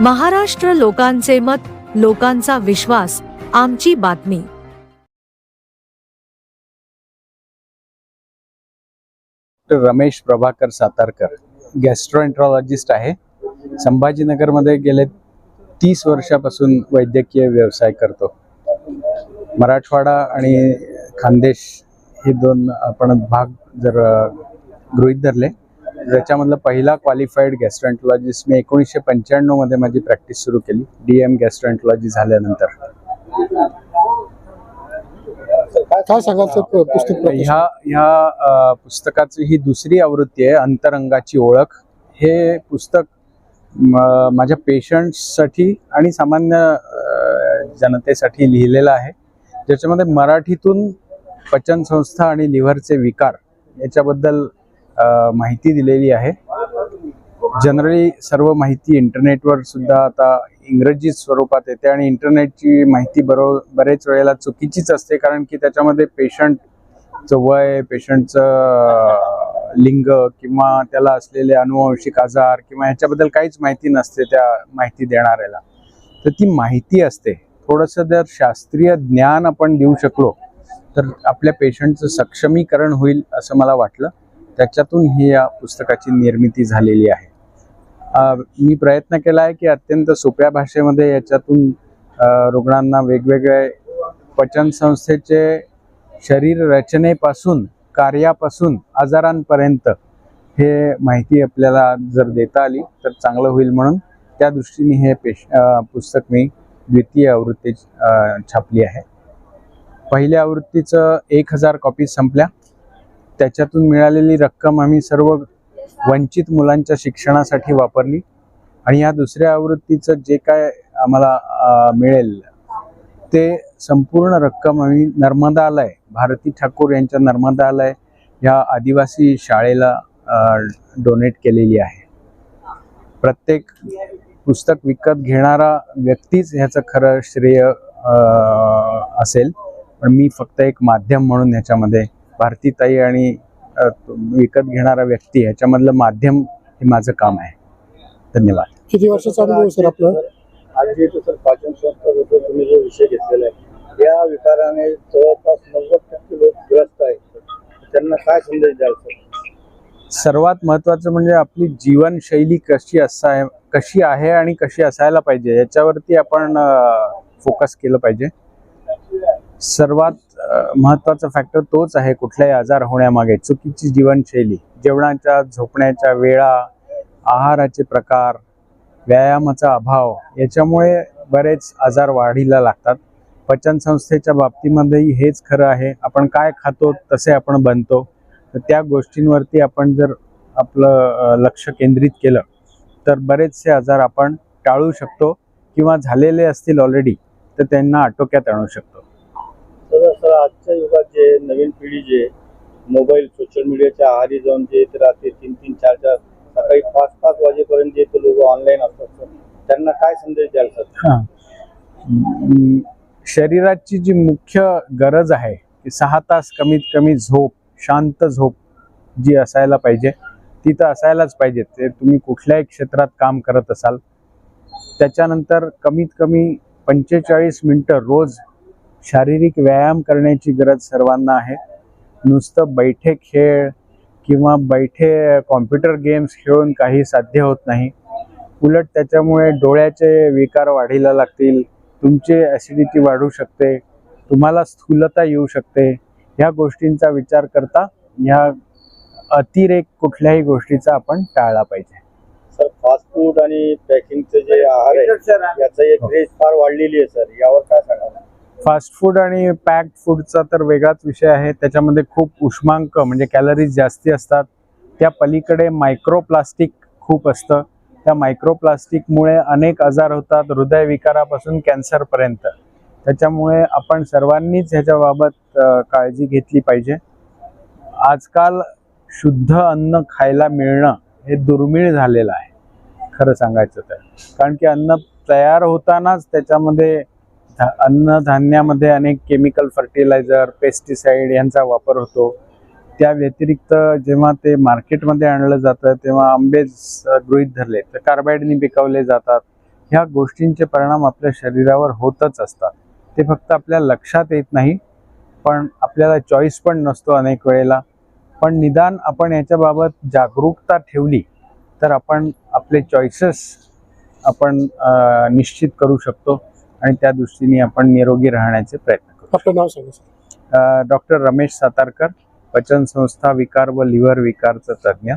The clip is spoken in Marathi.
महाराष्ट्र लोकांचे मत लोकांचा विश्वास आमची बातमी. डॉक्टर रमेश प्रभाकर सातारकर गॅस्ट्रोएन्ट्रॉलॉजिस्ट आहे. संभाजीनगरमध्ये गेले तीस वर्षापासून वैद्यकीय व्यवसाय करतो. मराठवाडा आणि खानदेश हे दोन आपण भाग जर गृहीत धरले त्याच्यामधला पहिला क्वालिफाईड गॅस्ट्रोएंट्रॉलॉजिस्ट मी एकोणीसशे पंच्याण्णवमध्ये माझी प्रॅक्टिस सुरू केली डी एम गॅस्ट्रोएंट्रॉलॉजी झाल्यानंतर. काय पुस्तक? ह्या ह्या पुस्तकाची ही दुसरी आवृत्ती आहे अंतरंगाची ओळख. हे पुस्तक माझ्या पेशंट्ससाठी आणि सामान्य जनतेसाठी लिहिलेलं आहे. ज्याच्यामध्ये मराठीतून पचन संस्था आणि लिव्हरचे विकार याच्याबद्दल माहिती दिलेली आहे. जनरली सर्व माहिती इंटरनेटवर सुद्धा आता इंग्रजी स्वरूपात येते आणि इंटरनेटची माहिती बरो बरेच वेळेला चुकीचीच असते कारण की त्याच्यामध्ये पेशंटचं वय पेशंटचं लिंग किंवा त्याला असलेले अनुवंशिक आजार किंवा ह्याच्याबद्दल काहीच माहिती नसते त्या माहिती देणाऱ्याला. तर ती माहिती असते. थोडंसं जर शास्त्रीय ज्ञान आपण देऊ शकलो तर आपल्या पेशंटचं सक्षमीकरण होईल असं मला वाटलं. त्याच्यातून ही या पुस्तकाची निर्मिती झालेली आहे. मी प्रयत्न केला आहे की अत्यंत सोप्या भाषेमध्ये याच्यातून रुग्णांना वेगवेगळे पचन संस्थेचे शरीर रचनेपासून कार्यापासून आजारांपर्यंत हे माहिती आपल्याला जर देता आली तर चांगलं होईल म्हणून. त्या दृष्टीने हे पेश पुस्तक मी द्वितीय आवृत्ती छापली आहे. पहिल्या आवृत्तीचं एक हजार कॉपी संपल्या. त्याच्यातून मिळालेली रक्कम आम्ही सर्व वंचित मुलांच्या शिक्षणासाठी वापरली. आणि या दुसऱ्या आवृत्तीचं जे काय आम्हाला मिळेल ते संपूर्ण रक्कम आम्ही नर्मदालय भारती ठाकूर यांच्या नर्मदालय या आदिवासी शाळेला डोनेट केलेली आहे. प्रत्येक पुस्तक विकत घेणारा व्यक्तीच ह्याचं खरं श्रेय असेल. पण मी फक्त एक माध्यम म्हणून ह्याच्यामध्ये भारतीताई आणि विकत घेणारा व्यक्ती ह्याच्यामधलं माध्यम हे माझं काम आहे. धन्यवाद. किती वर्षाचा अनुभव आहे सर आपला? आज जे सर पाचन संस्थाबद्दल तुम्ही जो विषय घेतलेला आहे या विकाराने जवळपास नव्वद टक्के लोक ग्रस्त आहेत. त्यांना काय संदेश द्याल सर? सर्वात महत्त्वाचं म्हणजे आपली जीवनशैली कशी असाय कशी आहे आणि कशी असायला पाहिजे याच्यावरती आपण फोकस केलं पाहिजे. सर्वात महत्त्वाचा फॅक्टर तोच आहे कुठलाही आजार होण्यामागे. चुकीची जीवनशैली जेवणाच्या झोपण्याच्या वेळा आहाराचे प्रकार व्यायामाचा अभाव याच्यामुळे बरेच आजार वाढीला लागतात. पचनसंस्थेच्या बाबतीमध्येही हेच खरं आहे. आपण काय खातो तसे आपण बनतो. तर त्या गोष्टींवरती आपण जर आपलं लक्ष केंद्रित केलं तर बरेचसे आजार आपण टाळू शकतो किंवा झालेले असतील ऑलरेडी तर त्यांना आटोक्यात आणू शकतो. तर आजच्या युगात जे नवीन पिढी जे मोबाईल सोशल मीडियाच्या आहारी जाऊन जे ते तीन तीन चार चार सकाळी पाच पाच वाजेपर्यंत जे ते लोक ऑनलाईन असतात सर त्यांना काय संदेश द्याल सर? शरीराची जी मुख्य गरज आहे ती सहा तास कमीत कमी झोप शांत झोप जी असायला पाहिजे ती तर असायलाच पाहिजे. ते तुम्ही कुठल्याही क्षेत्रात काम करत असाल त्याच्यानंतर कमीत कमी पंचेचाळीस मिनटं रोज शारीरिक व्यायाम करण्याची गरज सर्वांना आहे. नुसतं बैठे खेळ किंवा बैठे कॉम्प्युटर गेम्स खेळून काही साध्य होत नाही. उलट त्याच्यामुळे डोळ्याचे विकार वाढीला लागतील तुमची ॲसिडिटी वाढू शकते तुम्हाला स्थूलता येऊ शकते. ह्या गोष्टींचा विचार करता ह्या अतिरेक कुठल्याही गोष्टीचा आपण टाळला पाहिजे. सर फास्ट फूड आणि पॅकिंगचे जे आहार आहे याचा एक क्रेज फार वाढलेली आहे सर. यावर काय सांगाल? फास्ट फूड आणि पॅक्ड फूडचा तर वेगळाच विषय आहे. त्याच्यामध्ये खूप उष्मांक म्हणजे कॅलरीज जास्ती असतात. त्या पलीकडे मायक्रोप्लास्टिक खूप असतं. त्या मायक्रोप्लास्टिकमुळे अनेक आजार होतात हृदयविकारापासून कॅन्सरपर्यंत त्याच्यामुळे आपण सर्वांनीच ह्याच्याबाबत काळजी घेतली पाहिजे. आजकाल शुद्ध अन्न खायला मिळणं हे दुर्मिळ झालेलं आहे. खरं सांगायचं तर. कारण की अन्न तयार होतानाच त्याच्यामध्ये अन्नधान्यामध्ये अनेक केमिकल फर्टिलायझर पेस्टिसाइड यांचा वापर होतो. त्या व्यतिरिक्त जेव्हा ते मार्केटमध्ये आणलं जातं तेव्हा आंबे गृहीत धरले. तर कार्बाईडनी पिकवले जातात. ह्या गोष्टींचे परिणाम आपल्या शरीरावर होतच असतात. ते फक्त आपल्या लक्षात येत नाही पण आपल्याला चॉईस पण नसतो अनेक वेळेला. पण निदान आपण याच्याबाबत जागरूकता ठेवली तर आपण आपले चॉईसेस आपण निश्चित करू शकतो. आणि त्या दृष्टीने आपण निरोगी राहण्याचे प्रयत्न करू. आपलं नाव सांगा डॉक्टर रमेश सातारकर पचन संस्था विकार व लिव्हर विकारचा तज्ज्ञ.